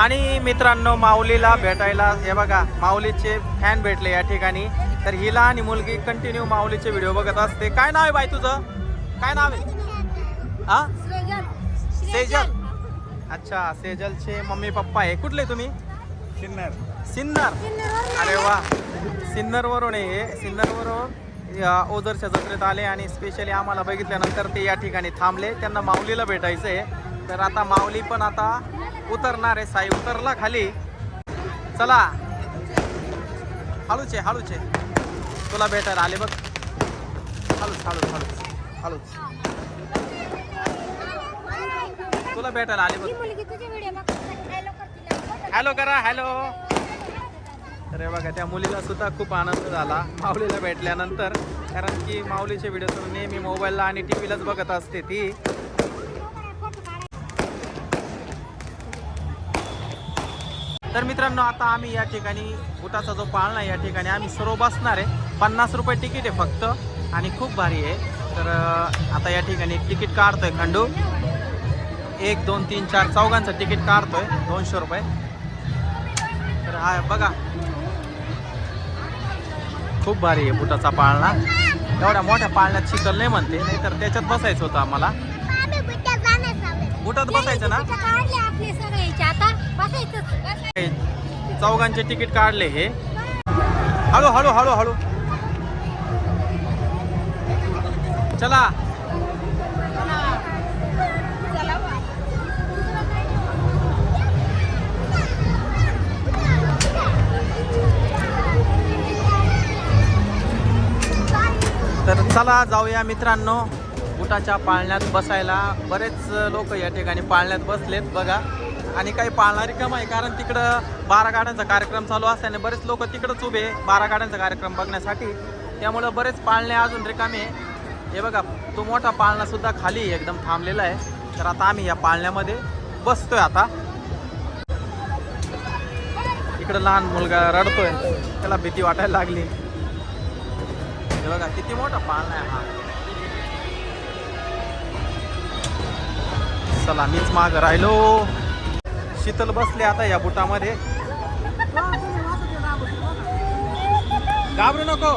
आणि मित्रांनो माऊलीला भेटायला हे बघा माऊलीचे फॅन भेटले या ठिकाणी. तर हिला आणि मुलगी कंटिन्यू माऊलीचे व्हिडिओ बघत असते. काय नाव आहे बाई तुझं? काय नाव आहे? हा? सेजल अच्छा सेजलचे मम्मी पप्पा आहे. कुठले तुम्ही? किन्नर सिन्नर. अरे वा. सिन्नरवरून आहे सिन्नरवरून या ओझरच्या जत्रेत आले आणि स्पेशली आम्हाला बघितल्यानंतर ते या ठिकाणी थांबले. त्यांना माऊलीला भेटायचं आहे तर आता माऊली पण आता उतरणार आहे साई उतरला खाली. चला. हळूचे हळूचे तुला भेटायला आले बघ. हळूच हळूच हळूच हळूच तुला भेटायला आले बघ. हॅलो करा हॅलो अरे बघा त्या मुलीला सुद्धा खूप आनंद झाला. माऊलीला भेटल्यानंतर. कारण की माऊलीचे व्हिडिओ तर नेहमी मोबाईलला आणि टी व्हीलाच बघत असते ती. तर मित्रांनो आता आम्ही या ठिकाणी बुटाचा जो पाळणा आहे या ठिकाणी आम्ही सर्व बसणार आहे. पन्नास रुपये तिकीट आहे फक्त आणि खूप भारी आहे. तर आता या ठिकाणी तिकीट काढतोय खंडू. एक दोन तीन चार चौघांचं तिकीट काढतोय दोनशे रुपये. तर हा बघा. खूप भारी आहे बुटाचा पाळणा. एवढ्या मोठ्या पाळण्यात चिखल नाही म्हणते नाही तर त्याच्यात बसायचं होतं आम्हाला. बुटात बसायचं ना? चौघांचे तिकीट काढले हे. हळू हळू हळू हळू. चला. तर चला जाऊया मित्रांनो. बुटाच्या पाळण्यात बसायला. बरेच लोक या ठिकाणी पाळण्यात बसलेत बघा. आणि काही पाळणारी कम आहे कारण तिकडं बारा गाड्यांचा कार्यक्रम चालू असल्याने बरेच लोक तिकडंच उभे बारा गाड्यांचा कार्यक्रम बघण्यासाठी. त्यामुळं बरेच पाळणे अजून रिकामे हे बघा तो मोठा पाळणासुद्धा खाली एकदम थांबलेला आहे. तर आता आम्ही या पाळण्यामध्ये बसतोय आता. इकडं लहान मुलगा रडतोय त्याला भीती वाटायला लागली. हे बघा किती मोठा पाळणा आहे हा. चला मीच माग राहिलो. शीतल बसले आता या बुटामध्ये. घाबरू नको.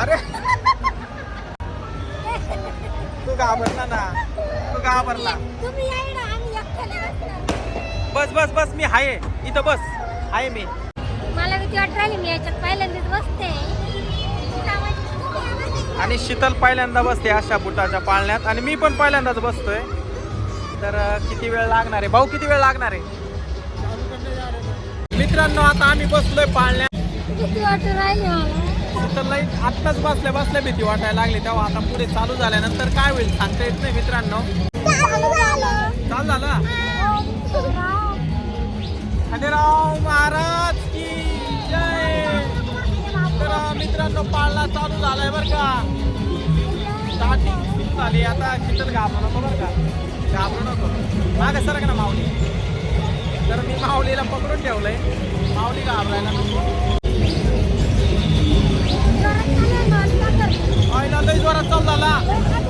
अरे. तू घाबरला ना. तू घाबरला. बस बस बस मी आहे इथं बस. आहे मी. मला भीती वाटत राहिली मी याच्यात पहिल्यांदाच बसते. आणि शीतल पहिल्यांदा बसते अशा बुटाच्या पाळण्यात. आणि मी पण पहिल्यांदाच बसतोय. तर किती वेळ लागणार आहे? भाऊ किती वेळ लागणार आहे? मित्रांनो आता आम्ही बसलोय वाटत राहिली मला शीतलला आत्ताच बसल्या बसल्या भीती वाटायला लागली. तेव्हा आता पुढे चालू झाल्यानंतर काय होईल सांगता येत नाही मित्रांनो. चालू झालं. खंडेराव महाराज की जय. तर मित्रांनो पाळणा चालू झालाय बरं का. स्टार्टिंग सुरू झाली. आता शीतल घाबरू नको बरं का. घाबरू नको. मागे सर ना माऊली. तर मी माऊलीला पकडून ठेवलंय. माऊली घाबरायला नको आईला जोरात चालू झाला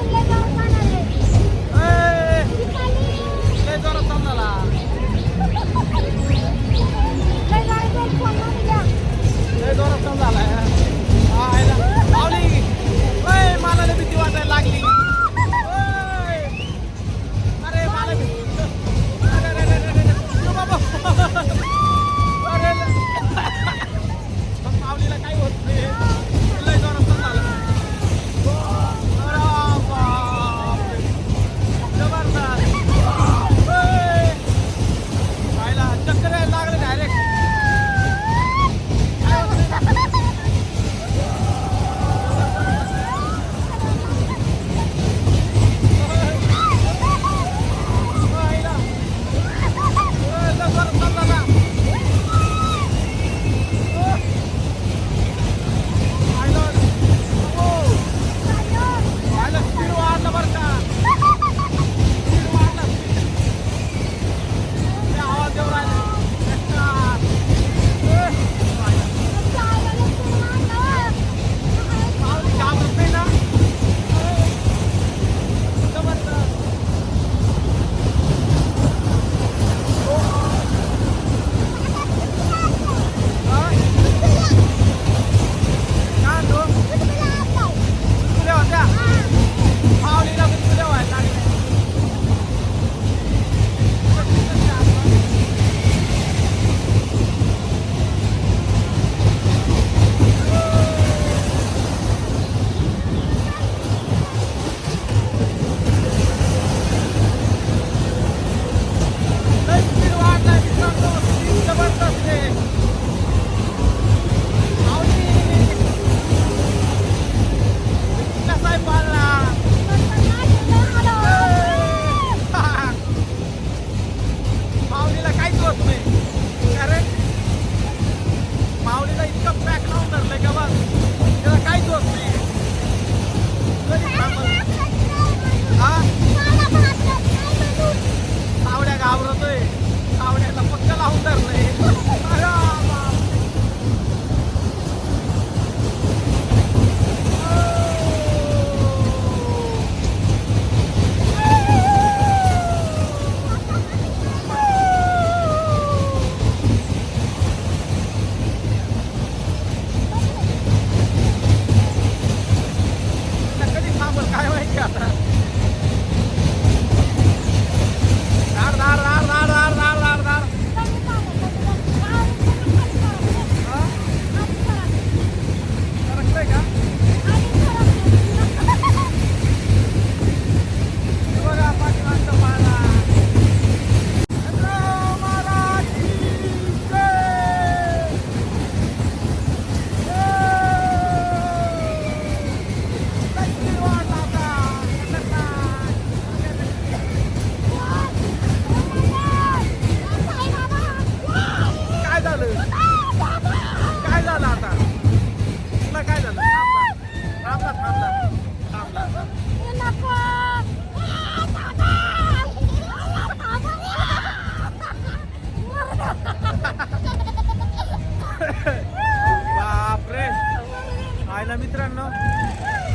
आयला मित्रांनो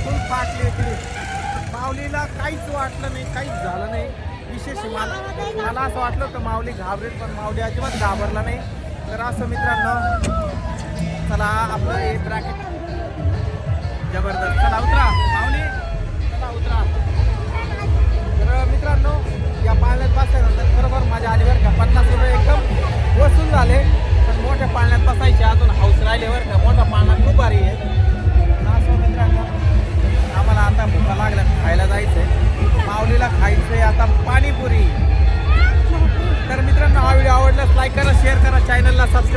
फुल फाटली इकडे माऊलीला काहीच वाटलं नाही काहीच झालं नाही. विशेष मला मला असं वाटलं होतं माऊली घाबरेल पण माऊली अजिबात घाबरला नाही. तर असं मित्रांनो चला आपलं हे ब्रॅकेट जबरदस्त. चला उतरा माऊली. चला उतरा. तर मित्रांनो या पाळण्यात बसल्यानंतर खरोखर माझ्या आली बरं का. पन्नास रुपये एकदम वसूल झाले. पण मोठ्या पाळण्यात बसायचे. अजून हाऊस राहिले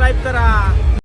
सबस्क्राईब करा.